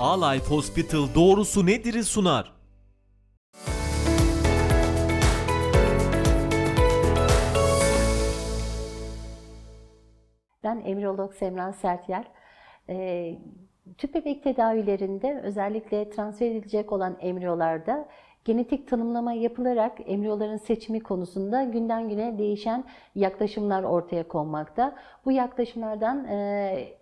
A-Life Hospital doğrusu nedir'i sunar. Ben embriyolog Semran Sertyer. Ee, tüp bebek tedavilerinde özellikle transfer edilecek olan embriyolarda genetik tanımlama yapılarak embriyoların seçimi konusunda günden güne değişen yaklaşımlar ortaya konmakta. Bu yaklaşımlardan e,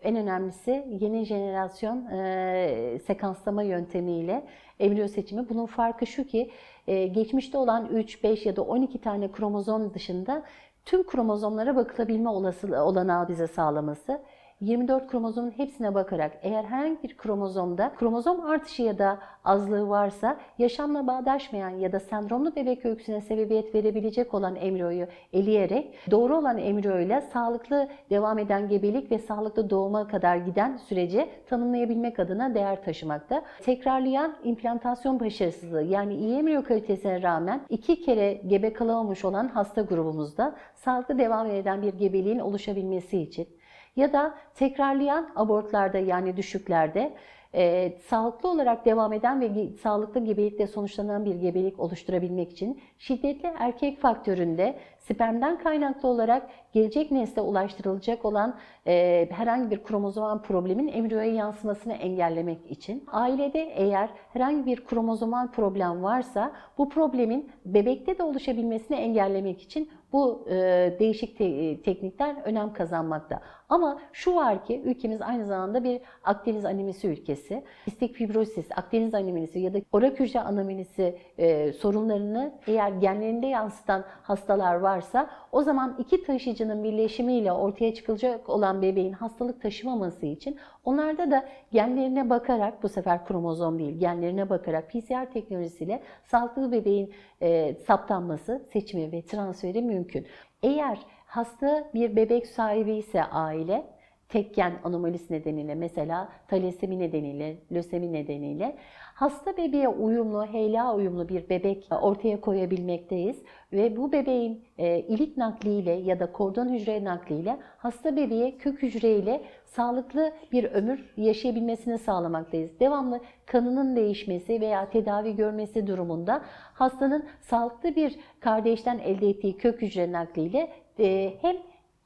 en önemlisi yeni jenerasyon e, sekanslama yöntemiyle embriyo seçimi. Bunun farkı şu ki e, geçmişte olan 3, 5 ya da 12 tane kromozom dışında tüm kromozomlara bakılabilme olasılığı olanağı bize sağlaması. 24 kromozomun hepsine bakarak eğer herhangi bir kromozomda kromozom artışı ya da azlığı varsa yaşamla bağdaşmayan ya da sendromlu bebek öyküsüne sebebiyet verebilecek olan embriyoyu eleyerek doğru olan embriyoyla sağlıklı devam eden gebelik ve sağlıklı doğuma kadar giden süreci tanımlayabilmek adına değer taşımakta. Tekrarlayan implantasyon başarısızlığı yani iyi embriyo kalitesine rağmen iki kere gebe kalamamış olan hasta grubumuzda sağlıklı devam eden bir gebeliğin oluşabilmesi için ya da tekrarlayan abortlarda yani düşüklerde e, sağlıklı olarak devam eden ve sağlıklı gebelikle sonuçlanan bir gebelik oluşturabilmek için şiddetli erkek faktöründe spermden kaynaklı olarak gelecek nesle ulaştırılacak olan e, herhangi bir kromozomal problemin embriyoya yansımasını engellemek için ailede eğer herhangi bir kromozomal problem varsa bu problemin bebekte de oluşabilmesini engellemek için bu e, değişik te- e, teknikler önem kazanmakta. Ama şu var ki ülkemiz aynı zamanda bir Akdeniz anemisi ülkesi. İstik fibrozis, Akdeniz anemisi ya da orak hücre anemisi e, sorunlarını eğer genlerinde yansıtan hastalar varsa o zaman iki taşıyıcının birleşimiyle ortaya çıkacak olan bebeğin hastalık taşımaması için onlarda da genlerine bakarak bu sefer kromozom değil genlerine bakarak PCR teknolojisiyle sağlıklı bebeğin e, saptanması, seçimi ve transferi mümkün. Eğer hasta bir bebek sahibi ise aile tekken anomalisi nedeniyle mesela talasemi nedeniyle, lösemi nedeniyle hasta bebeğe uyumlu, HLA uyumlu bir bebek ortaya koyabilmekteyiz ve bu bebeğin e, ilik nakliyle ya da kordon hücre nakliyle hasta bebeğe kök hücreyle sağlıklı bir ömür yaşayabilmesini sağlamaktayız. Devamlı kanının değişmesi veya tedavi görmesi durumunda hastanın sağlıklı bir kardeşten elde ettiği kök hücre nakliyle e, hem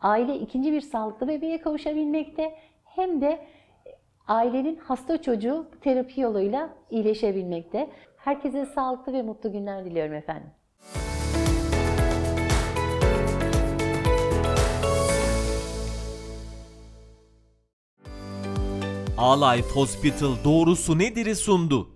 aile ikinci bir sağlıklı bebeğe kavuşabilmekte hem de ailenin hasta çocuğu terapi yoluyla iyileşebilmekte. Herkese sağlıklı ve mutlu günler diliyorum efendim. A-Life Hospital doğrusu nedir'i sundu.